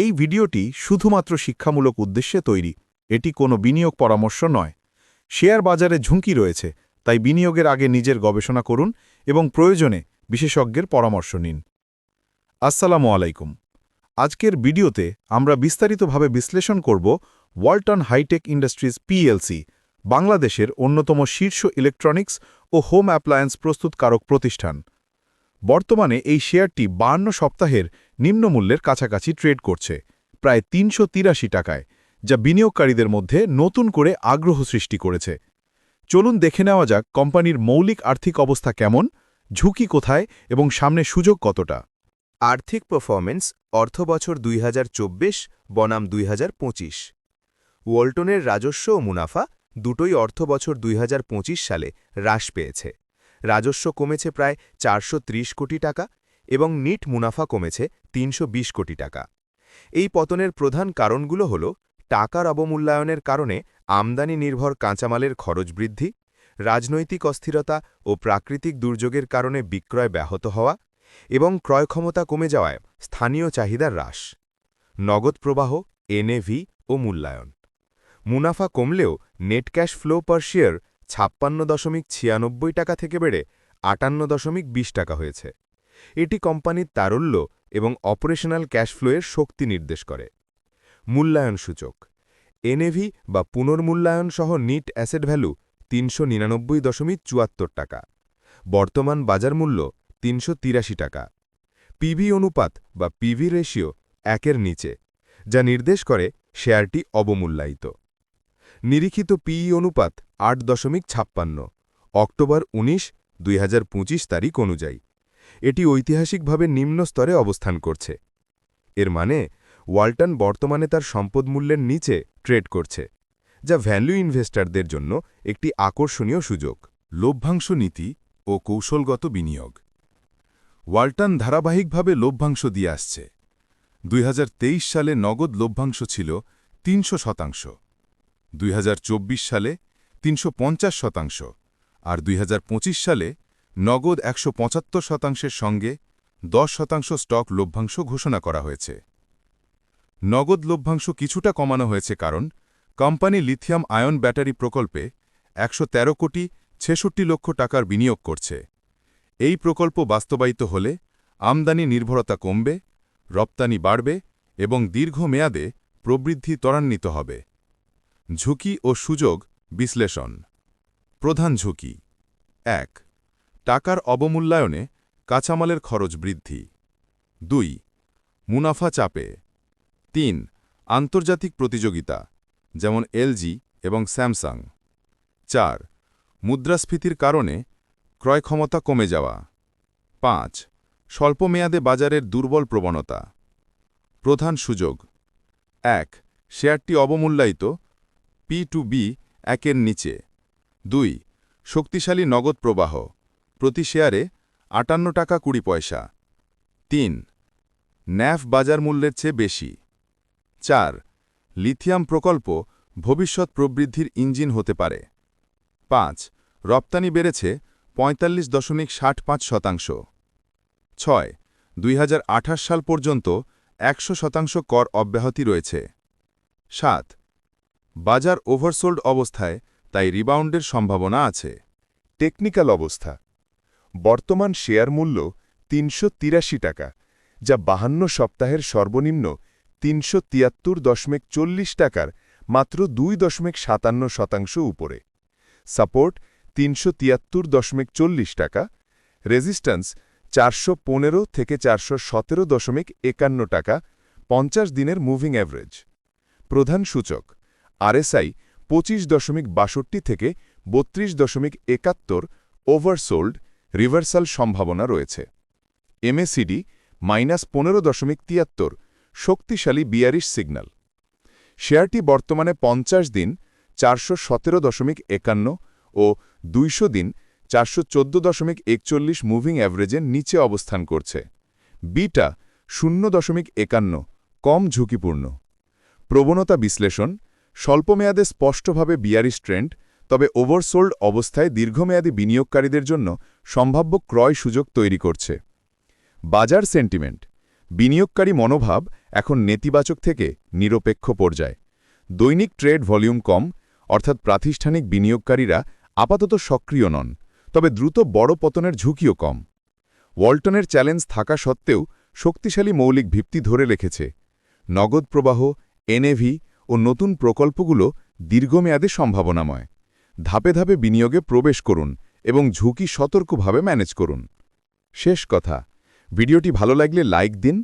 এই ভিডিওটি শুধুমাত্র শিক্ষামূলক উদ্দেশ্যে তৈরি। এটি কোনো বিনিয়োগ পরামর্শ নয়। শেয়ার বাজারে ঝুঁকি রয়েছে, তাই বিনিয়োগের আগে নিজের গবেষণা করুন এবং প্রয়োজনে বিশেষজ্ঞের পরামর্শ নিন। আসসালামু আলাইকুম। আজকের ভিডিওতে আমরা বিস্তারিতভাবে বিশ্লেষণ করব ওয়ালটন হাইটেক ইন্ডাস্ট্রিজ পিএলসি, বাংলাদেশের অন্যতম শীর্ষ ইলেকট্রনিক্স ও হোম অ্যাপ্লায়েন্স প্রস্তুতকারক প্রতিষ্ঠান। বর্তমানে এই শেয়ারটি বান্ন সপ্তাহের নিম্নমূল্যের কাছাকাছি ট্রেড করছে, প্রায় তিনশো তিরাশি টাকায়, যা বিনিয়োগকারীদের মধ্যে নতুন করে আগ্রহ সৃষ্টি করেছে। চলুন দেখে নেওয়া যাক কোম্পানির মৌলিক আর্থিক অবস্থা কেমন, ঝুঁকি কোথায় এবং সামনে সুযোগ কতটা। আর্থিক পারফরমেন্স অর্থবছর দুই হাজার চব্বিশ, বনাম দুই ওয়ালটনের রাজস্ব ও মুনাফা দুটোই অর্থবছর দুই হাজার পঁচিশ সালে হ্রাস পেয়েছে। রাজস্ব কমেছে প্রায় চারশো ত্রিশ কোটি টাকা এবং নিট মুনাফা কমেছে তিনশো বিশ কোটি টাকা। এই পতনের প্রধান কারণগুলো হল টাকার অবমূল্যায়নের কারণে আমদানি নির্ভর কাঁচামালের খরচ বৃদ্ধি, রাজনৈতিক অস্থিরতা ও প্রাকৃতিক দুর্যোগের কারণে বিক্রয় ব্যাহত হওয়া এবং ক্রয়ক্ষমতা কমে যাওয়ায় স্থানীয় চাহিদার হ্রাস, নগদ প্রবাহ, এনএভি ও মূল্যায়ন। মুনাফা কমলেও net cash flow per share ছাপ্পান্ন দশমিক ছিয়ানব্বই টাকা থেকে বেড়ে আটান্ন দশমিক বিশ টাকা হয়েছে। এটি কোম্পানির তারল্য এবং অপারেশনাল ক্যাশ ফ্লোয়ের শক্তি নির্দেশ করে। মূল্যায়ন সূচক। এনএভি বা পুনর্মূল্যায়ন সহ নিট অ্যাসেট ভ্যালু তিনশো নিরানব্বই দশমিক চুয়াত্তর টাকা। বর্তমান বাজার মূল্য তিনশো তিরাশি টাকা। পিভি অনুপাত বা পিভি রেশিও একের নিচে, যা নির্দেশ করে শেয়ারটি অবমূল্যায়িত। নিরীক্ষিত পিই অনুপাত আট দশমিক ছাপ্পান্ন, অক্টোবর ১৯ দুই তারিখ অনুযায়ী। এটি ঐতিহাসিকভাবে নিম্ন স্তরে অবস্থান করছে। এর মানে ওয়ালটন বর্তমানে তার সম্পদ মূল্যের নিচে ট্রেড করছে, যা ভ্যালু ইনভেস্টারদের জন্য একটি আকর্ষণীয় সুযোগ, লভ্যাংশ নীতি ও কৌশলগত বিনিয়োগ। ওয়ালটন ধারাবাহিকভাবে লভ্যাংশ দিয়ে আসছে। দুই হাজার তেইশ সালে নগদ লভ্যাংশ ছিল তিনশো শতাংশ। দুই হাজার চব্বিশ সালে তিনশো পঞ্চাশ শতাংশ আর দুই হাজার পঁচিশ সালে নগদ একশো পঁচাত্তর শতাংশের সঙ্গে দশ শতাংশ স্টক লভ্যাংশ ঘোষণা করা হয়েছে। নগদ লভ্যাংশ কিছুটা কমানো হয়েছে কারণ কোম্পানি লিথিয়াম আয়ন ব্যাটারি প্রকল্পে একশো তেরো কোটি ছেষট্টি লক্ষ টাকার বিনিয়োগ করছে। এই প্রকল্প বাস্তবায়িত হলে আমদানি নির্ভরতা কমবে, রপ্তানি বাড়বে এবং দীর্ঘমেয়াদে প্রবৃদ্ধি ত্বরান্বিত হবে। ঝুঁকি ও সুযোগ বিশ্লেষণ। প্রধান ঝুঁকি। এক, টাকার অবমূল্যায়নে কাঁচামালের খরচ বৃদ্ধি। দুই, মুনাফা চাপে। তিন, আন্তর্জাতিক প্রতিযোগিতা, যেমন এলজি এবং স্যামসাং। চার, মুদ্রাস্ফীতির কারণে ক্রয়ক্ষমতা কমে যাওয়া। পাঁচ স্বল্পমেয়াদে বাজারের দুর্বল প্রবণতা। প্রধান সুযোগ। এক, শেয়ারটি অবমূল্যায়িত পি টু বি একের নিচে। দুই, শক্তিশালী নগদ প্রবাহ। প্রতি শেয়ারে আটান্ন টাকা কুড়ি পয়সা। তিন, ন্যাফ বাজার মূল্যের চেয়ে বেশি। চার, লিথিয়াম প্রকল্প ভবিষ্যৎ প্রবৃদ্ধির ইঞ্জিন হতে পারে। পাঁচ, রপ্তানি বেড়েছে পঁয়তাল্লিশ দশমিক ষাট পাঁচ শতাংশ। ছয়, দুই সাল পর্যন্ত একশো শতাংশ কর অব্যাহতি রয়েছে। সাত বাজার ওভারসোল্ড অবস্থায় তাই রিবাউন্ডের সম্ভাবনা আছে। টেকনিক্যাল অবস্থা। বর্তমান শেয়ার মূল্য তিনশো তিরাশি টাকা, যা বাহান্ন সপ্তাহের সর্বনিম্ন তিনশো তিয়াত্তর দশমিক চল্লিশ টাকার মাত্র দুই দশমিক সাতান্ন শতাংশ উপরে। সাপোর্ট তিনশো তিয়াত্তর দশমিক চল্লিশ টাকা, রেজিস্ট্যান্স চারশো পনেরো থেকে চারশো সতেরো দশমিক একান্ন টাকা, পঞ্চাশ দিনের মুভিং অ্যাভারেজ। প্রধান সূচক আরএসআই পঁচিশ দশমিক বাষট্টি থেকে বত্রিশ দশমিক একাত্তর ওভারসোল্ড রিভার্সাল সম্ভাবনা রয়েছে। এমএসিডি মাইনাস পনেরো দশমিক তিয়াত্তর শক্তিশালী বিয়ারিশ সিগন্যাল শেয়ারটি বর্তমানে পঞ্চাশ দিন চারশো সতেরো দশমিক একান্ন ও দুইশো দিন চারশো চোদ্দ দশমিক একচল্লিশ মুভিং অ্যাভারেজের নিচে অবস্থান করছে। বিটা শূন্য দশমিক একান্ন, কম ঝুঁকিপূর্ণ। প্রবণতা বিশ্লেষণ স্বল্পমেয়াদে স্পষ্টভাবে বিয়ারিশ ট্রেন্ড, তবে ওভারসোল্ড অবস্থায় দীর্ঘমেয়াদী বিনিয়োগকারীদের জন্য সম্ভাব্য ক্রয় সুযোগ তৈরি করছে। বাজার সেন্টিমেন্ট, বিনিয়োগকারী মনোভাব এখন নেতিবাচক থেকে নিরপেক্ষ পর্যায়ে। দৈনিক ট্রেড ভলিউম কম, অর্থাৎ প্রাতিষ্ঠানিক বিনিয়োগকারীরা আপাতত সক্রিয় নন, তবে দ্রুত বড় পতনের ঝুঁকিও কম। ওয়ালটনের চ্যালেঞ্জ থাকা সত্ত্বেও শক্তিশালী মৌলিক ভিত্তি ধরে রেখেছে। নগদ প্রবাহ, এনএভি ও নতুন প্রকল্পগুলো দীর্ঘমেয়াদে সম্ভাবনাময়। ধাপে ধাপে বিনিয়োগে প্রবেশ করুন এবং ঝুঁকি সতর্কভাবে ম্যানেজ করুন। শেষ কথা, ভিডিওটি ভালো লাগলে লাইক দিন,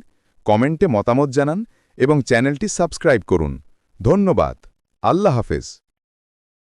কমেন্টে মতামত জানান এবং চ্যানেলটি সাবস্ক্রাইব করুন। ধন্যবাদ। আল্লাহ হাফেজ।